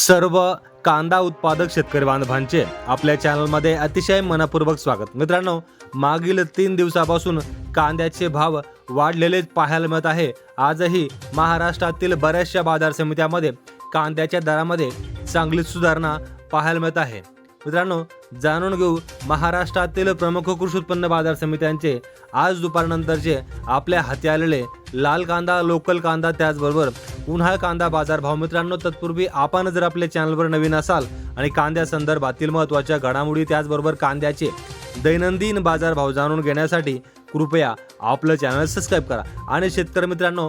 सर्व कांदा उत्पादक शेतकरी बांधवांचे आपल्या चॅनलमध्ये अतिशय मनपूर्वक स्वागत. मित्रांनो मागील तीन दिवसापासून कांद्याचे भाव वाढलेलेच पाहायला मिळत आहे. आजही महाराष्ट्रातील बऱ्याचशा बाजार समित्यामध्ये कांद्याच्या दरामध्ये चांगली सुधारणा पाहायला मिळत आहे. मित्रांनो जाणून घेऊ महाराष्ट्रातील प्रमुख कृषी उत्पन्न बाजार समित्यांचे आज दुपारनंतरचे आपल्या हाती आलेले लाल कांदा लोकल कांदा त्याचबरोबर उन्हाळ कांदा बाजार भाव मित्रांनो तत्पूर्वी आपण जर आपल्या चॅनलवर नवीन असाल आणि कांद्या संदर्भातील महत्त्वाच्या घडामोडी त्याचबरोबर कांद्याचे दैनंदिन बाजार भाव जाणून घेण्यासाठी कृपया आपलं चॅनल सबस्क्राईब करा. आणि शेतकरी मित्रांनो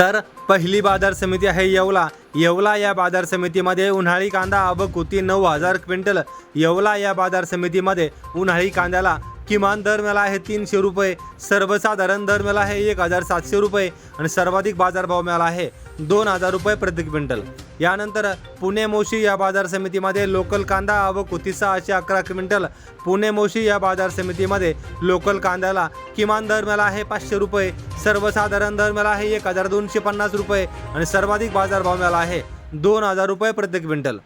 तर पहिली बाजार समिती आहे येवला. येवला या बाजार समितीमध्ये उन्हाळी कांदा अबकुती नऊ हजार क्विंटल. येवला या बाजार समितीमध्ये उन्हाळी कांद्याला किमान दर मिळाला आहे तीनशे रुपये सर्वसाधारण दर मिळाला आहे एक हजार सातशे रुपये आणि सर्वाधिक बाजारभाव मिळाला आहे दोन हजार रुपये प्रति क्विंटल. यानंतर पुणे मोशी या बाजार समितीमध्ये लोकल कांदा आवक होती सहाशे अकरा क्विंटल. पुणे मोशी या बाजार समितीमध्ये लोकल कांद्याला किमान दर मिळाला आहे पाचशे रुपये सर्वसाधारण दर मिळाला आहे एक हजार दोनशे पन्नास रुपये आणि सर्वाधिक बाजारभाव मिळाला आहे दोन हजार रुपये प्रति क्विंटल.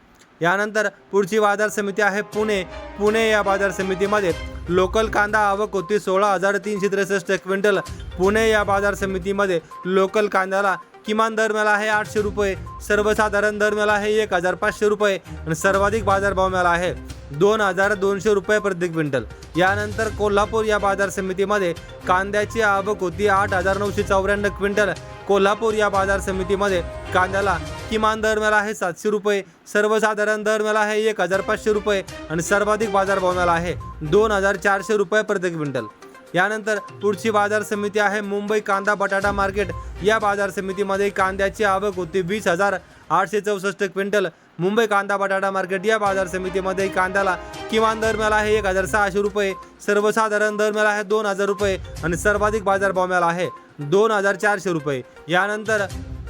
यानंतर पुढची बाजार समिती आहे पुणे. पुणे या बाजार समितीमध्ये लोकल कांदा आवक होती सोळा हजार तीनशे त्रेसष्ट क्विंटल. पुणे या बाजार समितीमध्ये लोकल कांद्याला किमान दर मिळाला आहे आठशे रुपये सर्वसाधारण दर मिळाला आहे एक हजार पाचशे रुपये आणि सर्वाधिक बाजारभाव मिळाला आहे. दोन हजार दोनशे रुपये प्रति क्विंटल. यानंतर कोल्हापूर या बाजार समितीमध्ये कांद्याची आवक होती आठ हजार नऊशे चौऱ्याण्णव क्विंटल. कोल्हापूर या बाजार समितीमध्ये कांद्याला किमान दर मिळाला आहे सातशे रुपये सर्वसाधारण दर मिळाला आहे एक हजार पाचशे रुपये आणि सर्वाधिक बाजारभाव मिळाला आहे दोन हजार चारशे रुपये प्रति क्विंटल. यानंतर पुढची बाजार समिती आहे मुंबई कांदा बटाटा मार्केट. या बाजार समितीमध्ये कांद्याची आवक होती वीस हजार आठशे चौसष्ट क्विंटल मुंबई कांदा बटाटा मार्केट या बाजार समितीमध्ये कांद्याला किमान दर मिळाला आहे एक हजार सहाशे रुपये. सर्वसाधारण दर मिळाला आहे दोन हजार रुपये आणि सर्वाधिक बाजारभाव मिळाला आहे दोन हजार चारशे रुपये. यानंतर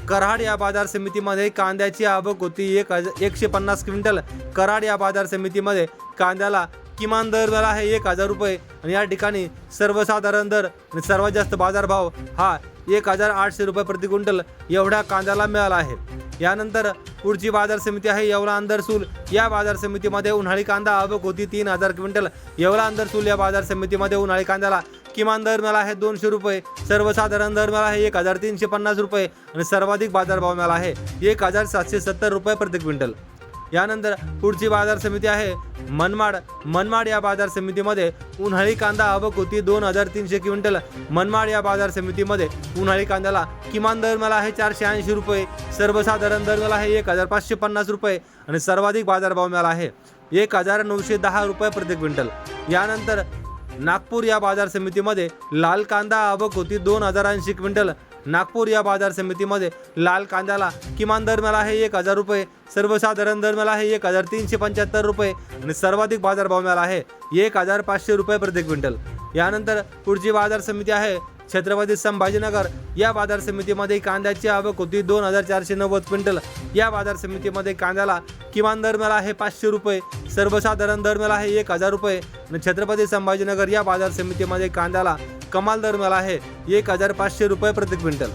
कराड या बाजार समितीमध्ये कांद्याची आवक होती एक हजार एकशे पन्नास क्विंटल. कराड या बाजार समितीमध्ये कांद्याला किमान दर मिळाला आहे एक हजार रुपये. आणि या ठिकाणी सर्वसाधारण दर आणि सर्वात जास्त बाजारभाव हा एक हजार आठशे रुपये प्रति क्विंटल एवढ्या कांद्याला मिळाला आहे. यानंतर पुढची बाजार समिती आहे येवला अंदरसूल या बाजार समितीमध्ये उन्हाळी कांदा आवक होती तीन हजार क्विंटल. येवला अंदरसूल या बाजार समितीमध्ये उन्हाळी कांद्याला किमान दर मिळाला आहे दोनशे रुपये. सर्वसाधारण दर मिळाला आहे एक हजार तीनशे पन्नास रुपये. आणि सर्वाधिक बाजारभाव मिळाला आहे एक हजार सातशे सत्तर रुपये प्रति क्विंटल. यानंतर पुढची बाजार समिती आहे. मनमाड मनमाड या बाजार समितीमध्ये उन्हाळी कांदा आवक होती दोन हजार तीनशे क्विंटल. मनमाड या बाजार समितीमध्ये उन्हाळी कांद्याला किमान दर मला आहे चारशे ऐंशी रुपये. सर्वसाधारण दर मला आहे एक हजार पाचशे पन्नास रुपये आणि सर्वाधिक बाजारभाव मिळाला आहे एक हजार नऊशे दहा रुपये प्रति क्विंटल. यानंतर नागपूर या बाजार समितीमध्ये लाल कांदा आवक होती दोन हजार ऐंशी क्विंटल. नागपूर या बाजार समितीमध्ये लाल कांद्याला किमान दर मिळाला आहे एक हजार रुपये सर्वसाधारण दर मिळाला आहे एक हजार तीनशे पंच्याहत्तर रुपये आणि सर्वाधिक बाजारभाव मिळाला आहे एक हजार पाचशे रुपये प्रति क्विंटल. यानंतर पुढची बाजार समिती आहे छत्रपती संभाजीनगर या बाजार समितीमध्ये कांद्याची आवक होती. दोन हजार चारशे नव्वद क्विंटल या बाजार समितीमध्ये कांद्याला किमान दर मिळाला आहे पाचशे रुपये. सर्वसाधारण दर मिळाला आहे एक हजार रुपये. आणि छत्रपती संभाजीनगर या बाजार समितीमध्ये कांद्याला कमाल दर मिळाला आहे एक हजार पाचशे रुपये प्रति क्विंटल.